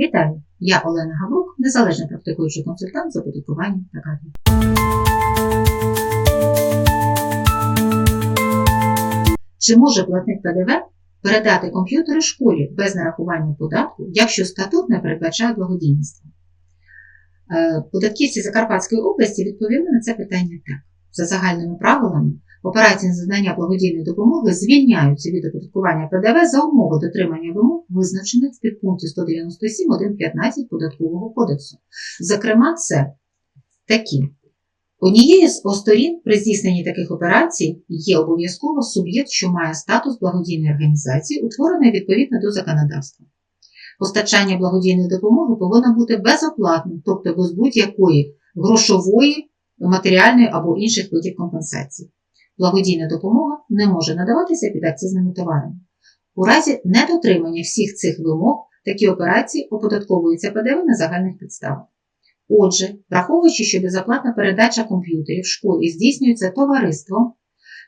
Вітаю! Я Олена Гаврук, незалежний практикуючий консультант з оподаткування та кадрів. Чи може платник ПДВ передати комп'ютери школі без нарахування податку, якщо статут не передбачає благодійництва? Е, Податківці Закарпатської області відповіли на це питання так. За загальними правилами, операції з надання благодійної допомоги звільняються від оподаткування ПДВ за умови дотримання вимог, визначених в підпункті 197.1.15 Податкового кодексу. Зокрема, це такі. Однією з сторін при здійсненні таких операцій є обов'язково суб'єкт, що має статус благодійної організації, утвореної відповідно до законодавства. Постачання благодійної допомоги повинно бути безоплатним, тобто без будь-якої грошової, матеріальної або інших видів компенсації. Благодійна допомога не може надаватися під акцизними товарами. У разі недотримання всіх цих вимог такі операції оподатковуються ПДВ на загальних підставах. Отже, враховуючи, що безоплатна передача комп'ютерів в школі здійснюється товариством,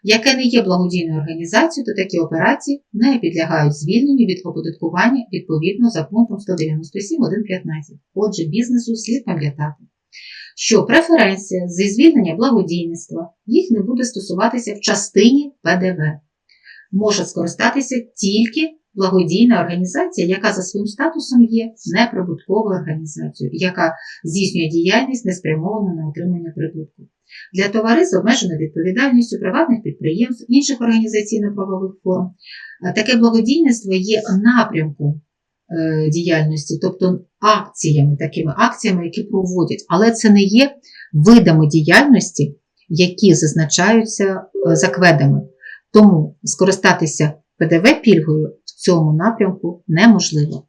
яке не є благодійною організацією, то такі операції не підлягають звільненню від оподаткування відповідно за пунктом 197.1.15. Отже, бізнесу слід пам'ятати, що преференція зі звільнення благодійництва їх не буде стосуватися в частині ПДВ. Може скористатися тільки благодійна організація, яка за своїм статусом є неприбутковою організацією, яка здійснює діяльність не спрямовану на отримання прибутку. Для товариств з обмеженою відповідальністю приватних підприємств, інших організаційно-правових форм, таке благодійництво є напрямком діяльності, тобто акціями, такими акціями, які проводять, але це не є видами діяльності, які зазначаються за кведами. Тому скористатися ПДВ пільгою в цьому напрямку неможливо.